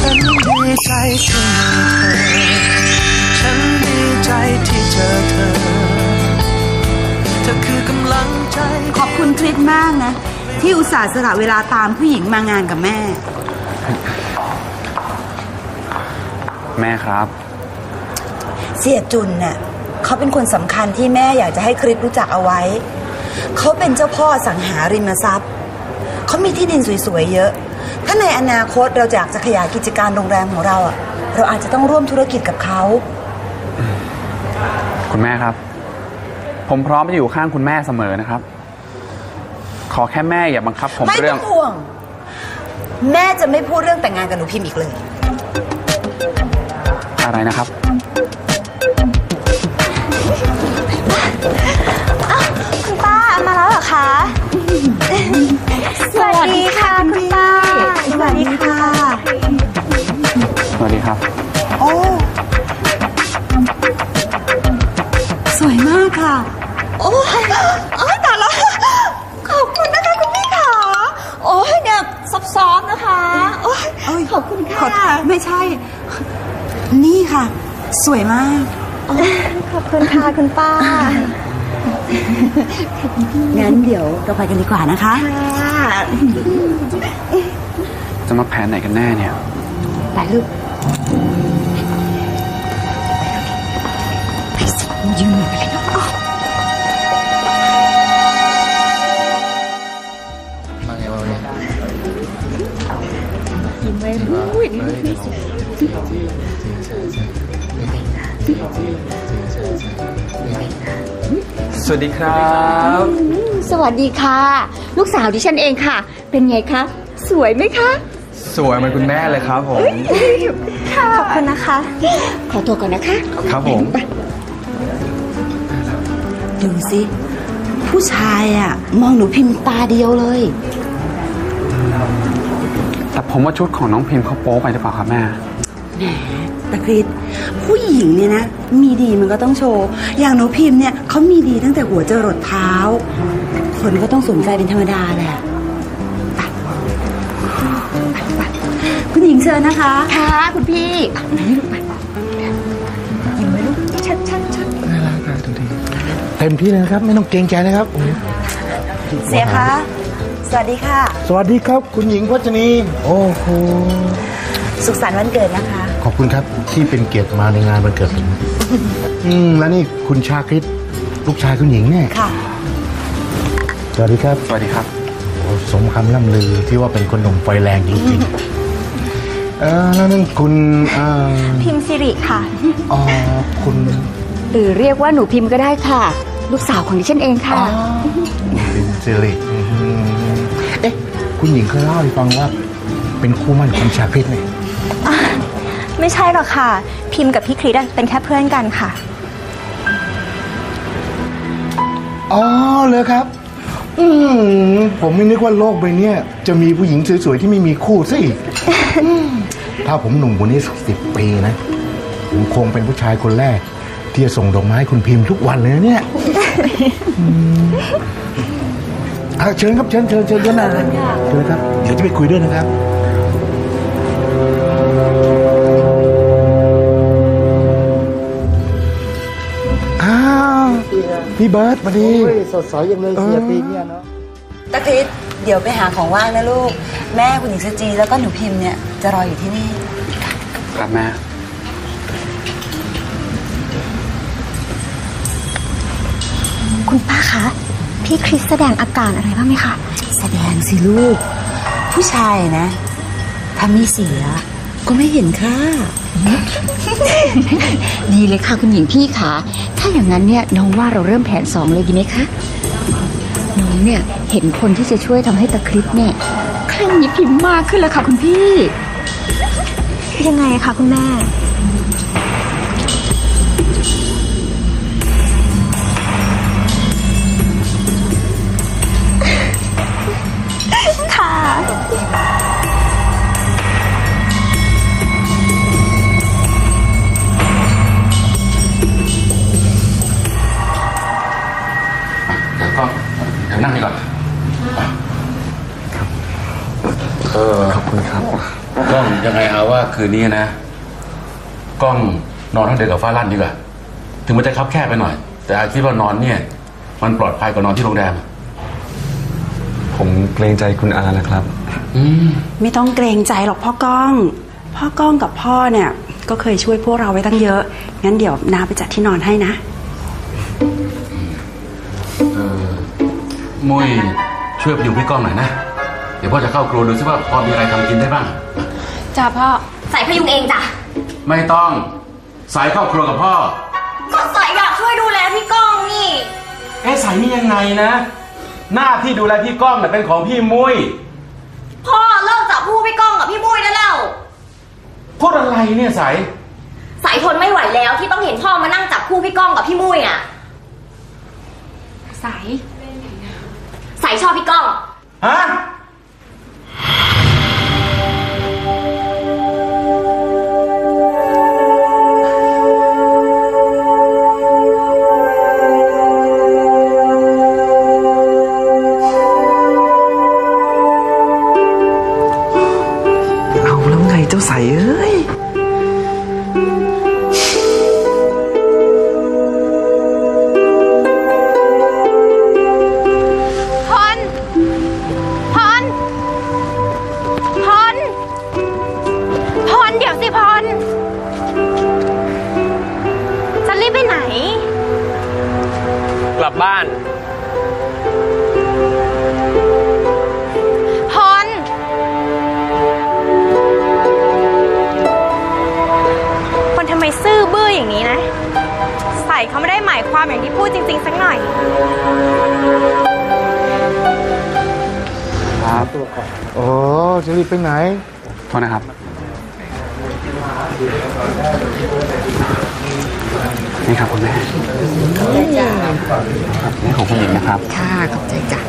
ฉันดีใจที่มีเธอ ฉันดีใจที่เจอเธอ เธอคือกำลังใจ ขอบคุณคริสมากนะ ที่อุตส่าห์สละเวลาตามผู้หญิงมางานกับแม่ แม่ครับ เสียจุนน่ะเขาเป็นคนสำคัญที่แม่อยากจะให้คริสรู้จักเอาไว้ เขาเป็นเจ้าพ่อสังหาริมทรัพย์ เขามีที่ดินสวยๆเยอะ ถ้าในอนาคตเราอยากจะขยายกิจการโรงแรมของเราอะเราอาจจะต้องร่วมธุรกิจกับเขา คุณแม่ครับ ผมพร้อมจะอยู่ข้างคุณแม่เสมอนะครับ ขอแค่แม่อย่าบังคับ ผมไม่เรื่ต้อองงห่วง แม่จะไม่พูดเรื่องแต่งงานกับหนูพิมพ์อีกเลย อะไรนะครับ คุณป้ามาแล้วเหรอคะ สวัสดีค่ะคุณป้าส วัสดีค่ะ สวัสดีครับ โอ้ สวยมากค่ะ โอ้ยโอ้ยแต่ละขอบคุณนะคะคุณพี่ขาโอ้ยเนี่ยซอฟๆนะคะโอ้ยเอ้ยขอบคุณขอค่ะ ไม่ใช่ นี่ค่ะ สวยมาก ขอบคุณค่ะคุณป้า งั้นเดี๋ยวเราไปกันดีกว่านะคะ จะมาแผนไหนกันแน่เนี่ย ไปลูกมาไงวะเนี่ยสวัสดีครับ สวัสดีค่ะ ลูกสาวดิฉันเองค่ะ เป็นไงคะ สวยไหมคะ สวยเหมือนคุณแม่เลยครับผม ขอบคุณนะคะ ขอตัวก่อนนะคะ ครับผม ดูสิ ผู้ชายอะมองหนูพิมพ์ตาเดียวเลย แต่ผมว่าชุดของน้องพิมพ์เขาโป๊ไปหรือเปล่าครับแม่ แหมตะคริดผู้หญิงเนี่ยนะ มีดีมันก็ต้องโชว์ อย่างหนูพิมพ์เนี่ยเขามีดีตั้งแต่หัวจรดเท้า คนก็ต้องสนใจเป็นธรรมดาแหละ หญิงเชิญนะคะ ค่ะ คุณพี่ยิ้มไว้ลูกชัดชัดชัดน่ารักนะทุกทีเต็มที่เลยนะครับ ไม่ต้องเกรงใจนะครับโอ้โหเสียคะสวัสดีค่ะ สวัสดีครับ คุณหญิงพจนีโอ้โหสุขสันต์วันเกิดนะคะ ขอบคุณครับที่เป็นเกียรติมาในงานวันเกิดผมอืมแล้วนี่คุณชาคริตลูกชายคุณหญิงเนี่ยค่ะ สวัสดีครับ สวัสดีครับโอ้สมคำล่ำลือที่ว่าเป็นคนหนุ่มไฟแรงจริงๆ เออแล้วนั่นคุณเอ่อพิมพ์สิริค่ะ อ๋อคุณหรือเรียกว่าหนูพิมพ์ก็ได้ค่ะ ลูกสาวของดิฉันเองค่ะ เป็นสิริอืมเอ๊ะคุณหญิงเคยเล่าให้ฟังว่า เป็นคู่มั่นคุณชาคริตเนี่ยไม่ใช่หรอกค่ะ พิมพ์กับพี่คริสเป็นแค่เพื่อนกันค่ะ อ๋อเลยครับ อืมผมไม่นึกว่าโลกใบเนี้ยจะมีผู้หญิงสวยๆที่ไม่มีคู่ซะอีกอืมถ้าผมหนุ่มกว่านี้สักสิบปีนะผมคงเป็นผู้ชายคนแรก ที่จะส่งดอกไม้ให้คุณพิมพ์ทุกวันเลยนะเนี่ยอืมอะเชิญครับเชิญเชิญเชิญเชิญนะเชิญครับ เดี๋ยวจะไปคุยด้วยนะครับ พี่เบิร์ตมาดีสดใสยังเลยเสียปีเนี่ยเนาะตะคริดเดี๋ยวไปหาของว่างนะลูก แม่คุณหญิงสจีแล้วก็หนูพิมพ์เนี่ยจะรออยู่ที่นี่ครับแม่คุณป้าคะ พี่คริสแสดงอาการอะไรบ้างไหมคะ แสดงสิลูก ผู้ชายนะ ถ้าไม่เสีย ก็ไม่เห็นค่าดีเลยค่ะคุณหญิงพี่คะถ้าอย่างนั้นเนี่ยน้องว่าเราเริ่มแผนสองเลยดีไหมคะน้องเนี่ยเห็นคนที่จะช่วยทำให้ตะคริปเนี่ยคลั่งยิบพิมพ์มากขึ้นแล้วค่ะคุณพี่ ยังไงคะคุณแม่ ดี๋ยวนั่งดีกว่าเออขอบคุณครับต้องยังไงเอาว่าคืนนี้นะกล้องนอนทั้งเดียวกับฟ้าลั่นดีกว่า ถึงมันจะคับแคบไปหน่อย แต่อาคิดว่านอนเนี่ย มันปลอดภัยกว่านอนที่โรงแรม ผมเกรงใจคุณอานะครับ อืมไม่ต้องเกรงใจหรอกพ่อก้อง พ่อก้องกับพ่อเนี่ย ก็เคยช่วยพวกเราไว้ตั้งเยอะ งั้นเดี๋ยวนาไปจัดที่นอนให้นะเออ มุ้ยช่วยไปอยู่พี่ก้องหน่อยนะ เดี๋ยวพ่อจะเข้าครัวดูซิว่าพ่อมีอะไรทำกินได้บ้าง จ้าพ่อ ใส่พยุงเองจ้ะ ไม่ต้อง สายเข้าครัวกับพ่อ ก็ใส่อยากช่วยดูแลพี่ก้องนี่ เอ๊ะสายนี่ยังไงนะ หน้าที่ดูแลพี่ก้องน่ะเป็นของพี่มุ้ย พ่อเลิกจับผู้พี่ก้องกับพี่มุ้ยได้แล้ว พูดอะไรเนี่ยสายใส่ทนไม่ไหวแล้วที่ต้องเห็นพ่อมานั่งจับคู่พี่ก้องกับพี่มุ้ยอะใส่ใส่ชอบพี่ก้อง ฮะ เอาแล้วไงเจ้าใสเอ้ย บบ้านพรคนทำไมซื่อบื้ออย่างนี้นะ ใส่เขาไม่ได้หมายความอย่างที่พูดจริง ๆ สักหน่อย ครับโอ้จะรีบไปไหน โทษนะครับ นี่ครับคุณแม่ครับนี่ของคุณหญิงนะครับ ค่ะขอบใจจ้ะ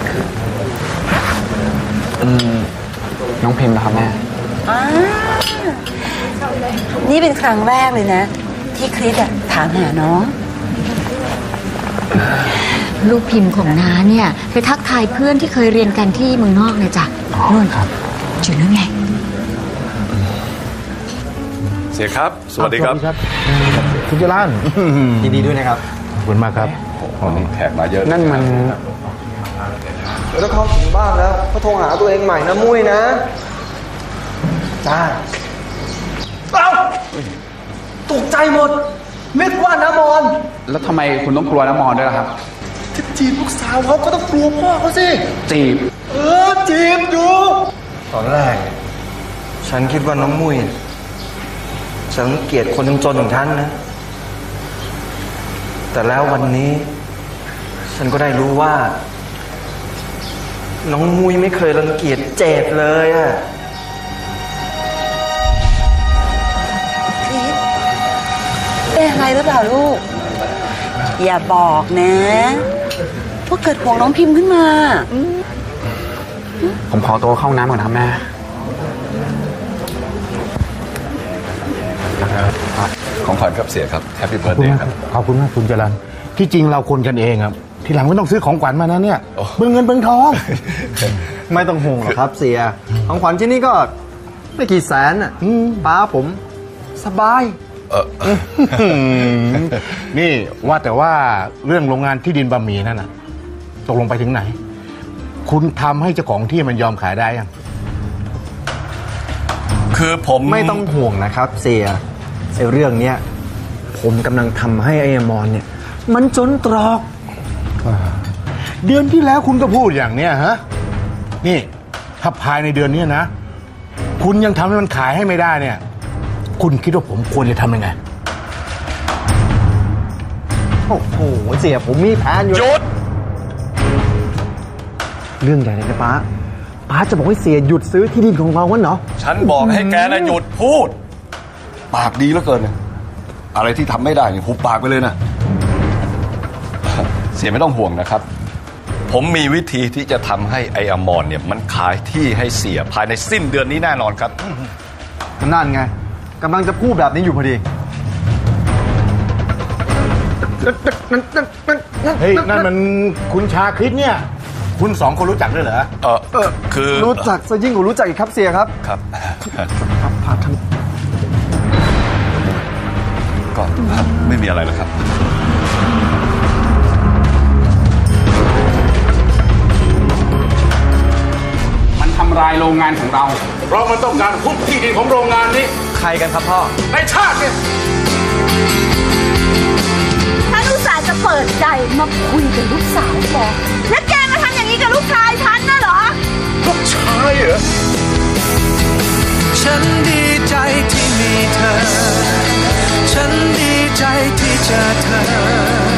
อืมน้องพิมพ์นะครับแม่อ่านี่เป็นครั้งแรกเลยนะ ที่คริสอะถามหาน้อง ลูกพิมพ์ของน้าเนี่ย ไปทักทายเพื่อนที่เคยเรียนกันที่เมืองนอกเนี่ยจ้ะนู่นครับจุดนู้นไง เสียครับ สวัสดีครับสวัสดีครับคุณจรันยินดีด้วยนะครับขอบคุณมากครับวันนี้แขกมาเยอะนั่นมันแล้วเขาถึงบ้านแล้วเขาโทรหาตัวเองใหม่นะมุ้ยนะจ้าเอ้าตกใจหมดนึกว่าน้ำมอน แล้วทำไมคุณต้องกลัวน้ำมอนด้วยล่ะครับจะจีบลูกสาวเขาก็ต้องกลัวพ่อเขาสิ จีบ เออจีบอยู่ ตอนแรก ฉันคิดว่าน้องมุ้ย ฉันเกลียดคนจนๆอย่างฉันนะ แต่แล้ววันนี้ฉันก็ได้รู้ว่า น้องมุ้ยไม่เคยรังเกียจเจดเลยอะคริสเป็นอะไรหรือเปล่าลูก อย่าบอกนะว่าเกิดห่วงน้องพิมพ์ขึ้นมา ผมขอตัวเข้าห้องน้ำก่อนนะครับแม่ ของขวัญครับเสียครับแฮปปี้เบิขร์อบดคุณเดย์มากคครัรับบขอบคุณมากคุณจรันที่จริงเราคนกันเองครับ ทีหลังไม่ต้องซื้อของขวัญมานะเนี่ยโอ้เบิ่งเงินเบิ่งทอง ไม่ต้องห่วงหรอกครับเสีย ของขวัญที่นี่ก็ไม่กี่แสนอะป้าผมสบายเออนี่ว่าแต่ว่าเรื่องโรงงานที่ดินบะหมี่นั่นน่ะ ตกลงไปถึงไหน คุณทำให้เจ้าของที่มันยอมขายได้ยัง คือผมไม่ต้องห่วงนะครับ เสียไอ้เรื่องเนี้ย ผมกำลังทำให้ไอ้อมอนเนี่ย มันจนตรอก เดือนที่แล้วคุณก็พูดอย่างเนี้ยฮะ นี่ถ้าภายในเดือนเนี้ยนะ คุณยังทำให้มันขายให้ไม่ได้เนี่ย คุณคิดว่าผมควรจะทำยังไง โอ้โหเสียผมมีแผนอยู่ หยุด เรื่องใหญ่เลยนะป้าป้าจะบอกให้เสียหยุดซื้อที่ดินของเราวะเนาะฉันบอกให้แกนะหยุดพูด ปากดีเหลือเกิน อะไรที่ทำไม่ได้เนี่ยหุบปากไปเลยนะ เสียไม่ต้องห่วงนะครับ ผมมีวิธีที่จะทำให้ไออมอนเนี่ยมันขายที่ให้เสียภายในสิ้นเดือนนี้แน่นอนครับ นั่นไงกำลังจะพูดแบบนี้อยู่พอดีเฮ้ยนั่นมันคุณชาคริสเนี่ย คุณสองคนรู้จักด้วยเหรอ เออคือรู้จักซะยิ่งกว่ารู้จักอีกครับเสียครับ ครับ ครับพาท่า นมีอะไรหรอกครับ มันทำลายโรงงานของเรา เพราะมันต้องการทุบที่ดินของโรงงานนี้ ใครกันครับพ่อ ในชาติเนี่ย ฉันอุตส่าห์จะเปิดใจมาคุยกับลูกสาวบอกแล้วแกมาทำอย่างนี้กับลูกชายฉันน่ะเหรอ ลูกชายเหรอ ฉันดีใจที่มีเธอ ฉันดี ใจที่เจอเธอ